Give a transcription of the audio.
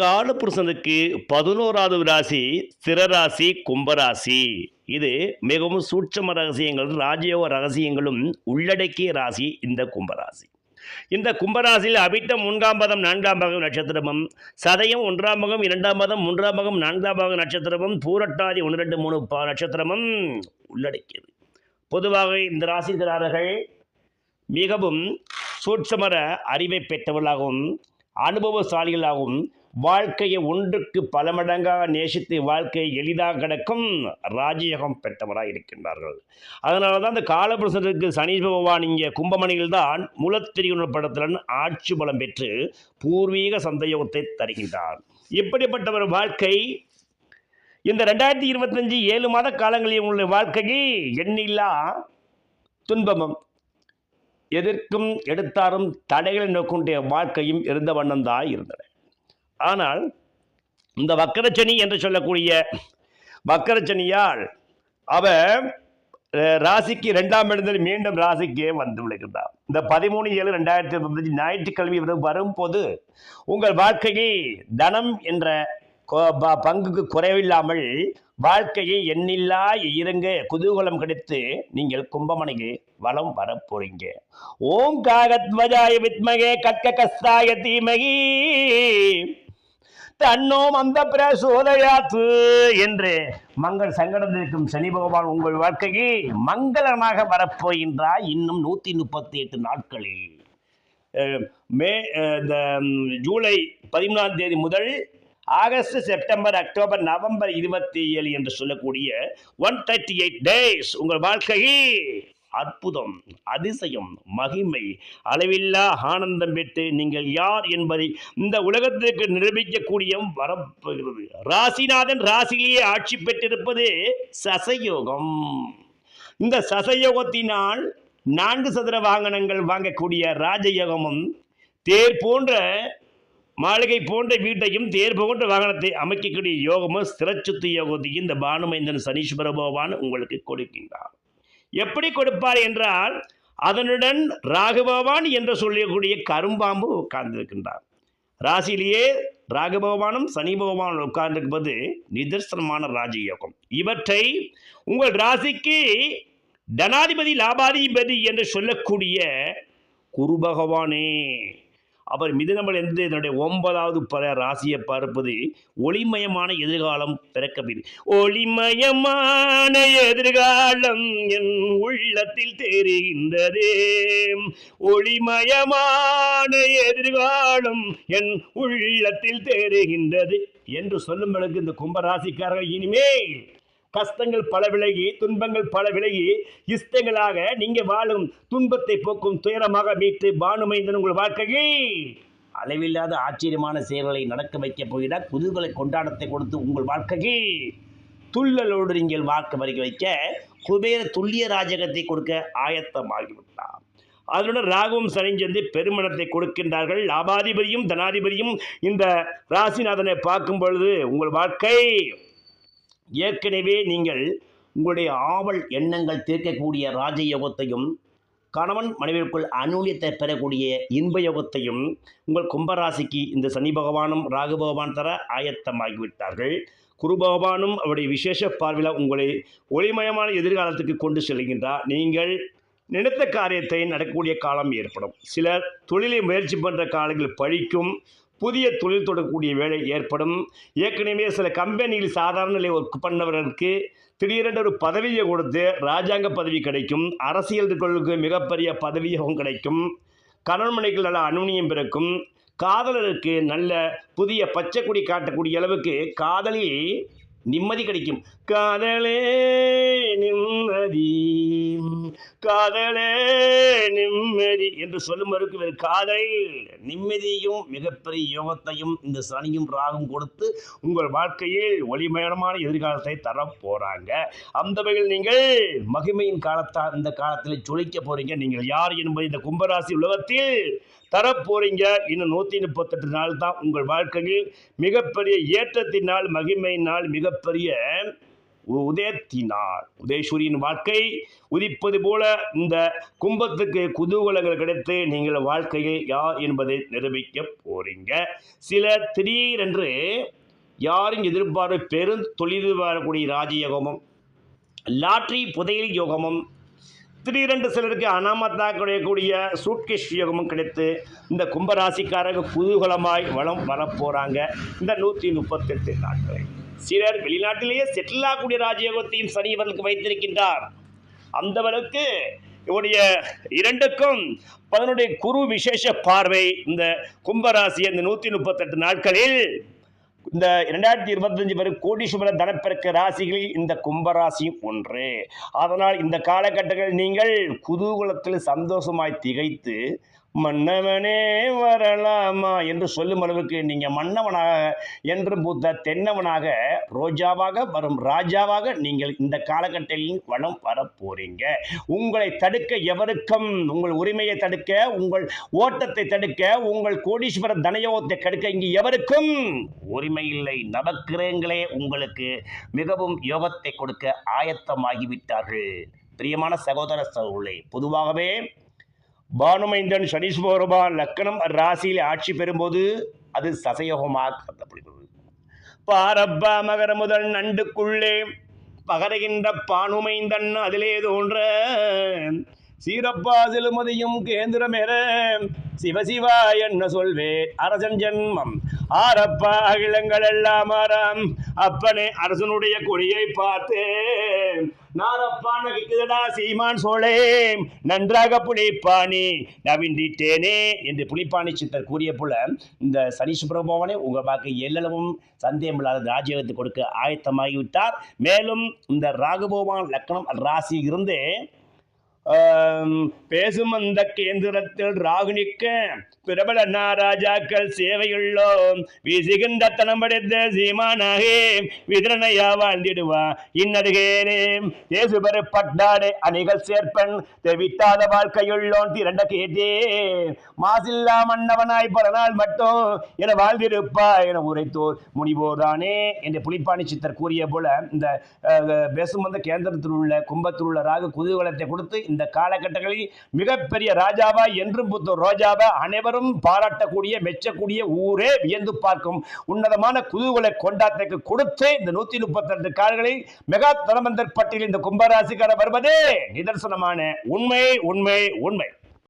காலபுருஷனுக்கு பதினோராவது ராசி சிரராசி கும்பராசி. இது மிகவும் சூட்சம ரகசியங்கள் ராஜயோக ரகசியங்களும் உள்ளடக்கிய ராசி இந்த கும்பராசி. இந்த கும்பராசியில் அபிட்டம் மூன்றாம் பதம் நான்காம் பாகம் நட்சத்திரமும் சதயம் ஒன்றாம் பாகம் இரண்டாம் பதம் மூன்றாம் பாகம் நான்காம் பாகம் நட்சத்திரமும் பூரட்டாதி ஒன்று ரெண்டு மூணு பா நட்சத்திரமும் உள்ளடக்கியது. பொதுவாக இந்த ராசிக்காரர்கள் மிகவும் சூட்சமர அறிவை பெற்றவர்களாகவும் அனுபவசாலிகளாகவும் வாழ்க்கையை ஒன்றுக்கு பல மடங்காக நேசித்து வாழ்க்கையை எளிதாக கிடக்கும் ராஜயோகம் பெற்றவராக இருக்கின்றார்கள். அதனால தான் இந்த காலபுருஷனுக்கு சனி பகவான் இங்கே கும்பமணியில் தான் முலத்திரியுணர் படத்துடன் ஆட்சி பலம் பெற்று பூர்வீக சந்தயோகத்தை தருகின்றார். இப்படிப்பட்ட ஒரு வாழ்க்கை இந்த ரெண்டாயிரத்தி இருபத்தஞ்சி ஏழு மாத காலங்களில் உள்ள வாழ்க்கையை எண்ணில்லா துன்பமும் எதிர்க்கும் எடுத்தாரும் தடைகளை நோக்கின்ற வாழ்க்கையும் இருந்த வண்ணம்தான் இருந்தன ஆனால் இந்த வக்கரச்சனி என்று சொல்லக்கூடிய வக்கரச்சனியால் அவ ராசிக்கு ரெண்டாம் இடத்தில் மீண்டும் ராசிக்கே வந்து விழுகின்றார் இந்த பதிமூணு ஏழு ரெண்டாயிரத்தி இருபத்தஞ்சு ஞாயிற்றுக்கிழமை வரும்போது உங்கள் வாழ்க்கையை தனம் என்ற பங்குக்கு குறைவில்லாமல் வாழ்க்கையை எண்ணில்லா இருங்க. குதூகலம் கிடைத்து நீங்கள் கும்பமணிக்கு வலம் வர போறீங்க. ஓம் காகத்வஜாய வித்மகே கக்க கஸ்தாய தீமகி. தன்னோம் அந்த பிரசோதயாத்து என்று மங்கள் சங்கடத்திற்கும் சனி பகவான் உங்கள் வாழ்க்கையை மங்களமாக வரப்போகின்றார் இன்னும் நூற்றி முப்பத்தி எட்டு நாட்களில் மே இந்த ஜூலை பதிமூணாம் தேதி முதல் ஆகஸ்ட் செப்டம்பர் அக்டோபர் நவம்பர் இருபத்தி ஏழு என்று சொல்லக்கூடிய ஒன் தேர்ட்டி எயிட் டேஸ் உங்கள் வாழ்க்கை அற்புதம் அதிசயம் மகிமை அளவில்லா ஆனந்தம் பெற்று நீங்கள் யார் என்பதை இந்த உலகத்திற்கு நிரூபிக்கக்கூடிய வரப்போகிறது. ராசிநாதன் ராசியிலேயே ஆட்சி பெற்றிருப்பது சசயோகம். இந்த சசயோகத்தினால் நான்கு சதுர வாகனங்கள் வாங்கக்கூடிய ராஜயோகமும் தேர் போன்ற மாளிகை போன்ற வீட்டையும் தேர் போன்ற வாகனத்தை அமைக்கக்கூடிய யோகமும் ஸ்திரச்சுத்து யோகத்தையும் இந்த பானுமைந்தன் சனீஸ்வர பகவான் உங்களுக்கு கொடுக்கின்றார். எப்படி கொடுப்பார் என்றால் அதனுடன் ராகுபவான் என்று சொல்லக்கூடிய கரும்பாம்பு உட்கார்ந்திருக்கின்றார். ராசியிலேயே ராகுபகவானும் சனி பகவானும் உட்கார்ந்திருப்பது நிதர்சனமான ராஜயோகம். இவற்றை உங்கள் ராசிக்கு தனாதிபதி லாபாதிபதி என்று சொல்லக்கூடிய குரு பகவானே அவர் மிதுனமல் இருந்து என்னுடைய ஒன்பதாவது பல ராசியை பார்ப்பது ஒளிமயமான எதிர்காலம் பிறக்கவில்லை. ஒளிமயமான எதிர்காலம் என் உள்ளத்தில் தெரிகின்றதே. ஒளிமயமான எதிர்காலம் என் உள்ளத்தில் தெரிகின்றது. என்று சொல்லும் இந்த கும்பராசிக்காரர்கள் இனிமேல் கஷ்டங்கள் பல விலகி துன்பங்கள் பல விலகி இஷ்டங்களாக நீங்கள் வாழும் துன்பத்தை போக்கும் துயரமாக மீட்டு பானுமைந்தன் உங்கள் வாழ்க்கையை அளவில்லாத ஆச்சரியமான செயல்களை நடக்க வைக்கப் போகிறார் குதூகலை கொண்டாடத்தை கொடுத்து உங்கள் வாழ்க்கைக்கு துள்ளலோடு நீங்கள் வாழ்க்கை வரைக்கும் வைக்க குபேர துல்லிய ராஜகத்தை கொடுக்க ஆயத்தமாகிவிட்டார். அதனுடன் ராகுவும் சனிஞ்சந்து பெருமணத்தை கொடுக்கின்றார்கள். லாபாதிபதியும் தனாதிபதியும் இந்த ராசிநாதனை பார்க்கும் பொழுது உங்கள் வாழ்க்கை ஏற்கனவே நீங்கள் உங்களுடைய ஆவல் எண்ணங்கள் தீர்க்கக்கூடிய ராஜயோகத்தையும் கணவன் மனைவிற்குள் அனுலியத்தை பெறக்கூடிய இன்ப யோகத்தையும் உங்கள் கும்பராசிக்கு இந்த சனி பகவானும் ராகு பகவான் தர ஆயத்தமாகிவிட்டார்கள். குரு பகவானும் அவருடைய விசேஷ பார்வையில் உங்களை ஒளிமயமான எதிர்காலத்துக்கு கொண்டு செல்கின்றார். நீங்கள் நினைத்த காரியத்தை நடக்கக்கூடிய காலம் ஏற்படும். சிலர் தொழிலை முயற்சி பண்ணுற காலங்கள் பழிக்கும் புதிய தொழில் தொடரக்கூடிய வேலை ஏற்படும். ஏற்கனவே சில கம்பெனியில் சாதாரண நிலை ஒர்க் பண்ணவர்களுக்கு திடீரென்று ஒரு பதவியை கொடுத்து ராஜாங்க பதவி கிடைக்கும். அரசியல்களுக்கு மிகப்பெரிய பதவியும் கிடைக்கும். கணவன்மனைகள் நல்ல அனுமனியம் பிறக்கும். காதலருக்கு நல்ல புதிய பச்சை கொடி காட்டக்கூடிய அளவுக்கு காதலி நிம்மதி கிடைக்கும். காதலே நிம்மதி. காதலே நிம்மதி என்று சொல்லும் வரைக்கும் காதல் நிம்மதியும் மிகப்பெரிய யோகத்தையும் இந்த சனியும் ராகும் கொடுத்து உங்கள் வாழ்க்கையில் ஒளிமயமான எதிர்காலத்தை தர போகிறாங்க அந்த வகையில் நீங்கள் மகிமையின் காலத்தால் இந்த காலத்தில் சுழிக்க போகிறீங்க நீங்கள் யார் என்பது இந்த கும்பராசி உலகத்தில் தரப்போறீங்க. இன்னும் நூற்றி முப்பத்தெட்டு நாள் தான் உங்கள் வாழ்க்கையில். மிகப்பெரிய ஏற்றத்தினால் மகிமையினால் மிகப்பெரிய உதயத்தினார் உதயசூரியின் வாழ்க்கை உதிப்பது போல இந்த கும்பத்துக்கு குதூகலங்கள் கிடைத்து நீங்கள் வாழ்க்கையை யார் என்பதை நிரூபிக்க போறீங்க. சில திடீரென்று யாரும் எதிர்பார்ப்பு பெரும் தொழில் வரக்கூடிய ராஜயோகமும் லாட்ரி புதையல் யோகமும் திடீரென்று சிலருக்கு அனாமத்தா கிடையக்கூடிய சூட்கேஷ் யோகமும் கிடைத்து இந்த கும்பராசிக்காரங்க குதூகலமாய் வளம் வரப்போகிறாங்க இந்த நூற்றி முப்பத்தெட்டு நாட்களை. சிலர் வெளிநாட்டிலேயே செட்டில் ஆகக்கூடிய ராஜயோகத்தையும் சனி இவர்களுக்கு வைத்திருக்கின்றார். அந்தவருக்கு இவருடைய இரண்டுக்கும் பதினுடைய குரு விசேஷ பார்வை இந்த கும்பராசி இந்த நூற்றி முப்பத்தெட்டு நாட்களில் இந்த இரண்டாயிரத்தி இருபத்தஞ்சு வரும் கோடீஸ்வர தனப்பெருக்க ராசிகளில் இந்த கும்பராசியும் ஒன்று. அதனால் இந்த காலகட்டங்களில் நீங்கள் குதூகலத்தில் சந்தோஷமாய் திகைத்து மன்னவனே வரலாமா என்று சொல்லும் அளவுக்கு நீங்கள் மன்னவனாக என்றும் பூத்த தென்னவனாக ரோஜாவாக வரும் ராஜாவாக நீங்கள் இந்த காலகட்டத்தில் வளம் வர போறீங்க உங்களை தடுக்க எவருக்கும் உங்கள் உரிமையை தடுக்க உங்கள் ஓட்டத்தை தடுக்க உங்கள் கோடீஸ்வர தனயோகத்தை கடுக்க இங்கு எவருக்கும் உரிமை இல்லை. நவக்கிரகங்களே உங்களுக்கு மிகவும் யோகத்தை கொடுக்க ஆயத்தமாகிவிட்டார்கள். பிரியமான சகோதர சகோதரே பொதுவாகவே பானுமைந்தன் சனீஸ்வரபான் லக்கணம் ராசியில் ஆட்சி பெறும்போது அது சசயோகமாக கருதப்படுகிறது பாரப்பா மகர முதல் நண்டுக்குள்ளே பகருகின்ற பானுமைந்தன் அதிலே தோன்ற சீரப்பா செலுமதியும் கேந்திரமேற சிவசிவா என்ன சொல்வேன் அரசன் ஜென்மம். ஆரப்பா அகிலங்கள் எல்லாம் ஆறாம் அப்பனே அரசனுடைய கொடியை பார்த்தேன் நாரப்பா நகைக்குதடா சீமான் சோழே. நன்றாக புலிப்பாணி நவிண்டிட்டேனே என்று புளிப்பாணி சித்தர் கூறிய போல இந்த சனி பிரபோவனை உங்கள் வாக்கு எல்லளவும் சந்தேகமில்லாத ராஜ்யத்தை கொடுக்க ஆயத்தமாகிவிட்டார். மேலும் இந்த ராகுபோவான் லக்னம் ராசி இருந்தே பேசும் அந்த கேந்திரத்தில் ராகுனிக்க பிரபல நாராஜாக்கள் சேவையுள்ளோம். வீசுகின்ற தனம் படைத்த சீமானாகே விதிரனையா வாழ்ந்திடுவா. இன்னருகேனே தேசுபரு பட்டாடே அணிகள் சேர்ப்பன். தெவித்தாத வாழ்க்கையுள்ளோன் திரண்ட கேட்டே. மாசில்லா மன்னவனாய் பல நாள் மட்டும் என வாழ்ந்திருப்பா என உரைத்தோர் முனிவோர்தானே. என்று புலிப்பாணி சித்தர் கூறிய போல இந்த பேசும் பேசுமந்த கேந்திரத்தில் உள்ள கும்பத்தில் உள்ள ராகு குதூகலத்தை கொடுத்து இந்த இந்த காலகட்டங்களில் மிகப்பெரிய ராஜாவா என்றும் புத்தூர் ரோஜாவா அனைவரும் பாராட்டக்கூடிய மெச்சக்கூடிய ஊரே வியந்து பார்க்கும் உன்னதமான குதூகலை கொண்டாட்டத்துக்கு கொடுத்து இந்த நூத்தி முப்பத்தி ரெண்டு கால்களில் மெகா தனமந்தர் பட்டியல் இந்த கும்பராசிக்கார வருவதே நிதர்சனமான உண்மை உண்மை உண்மை.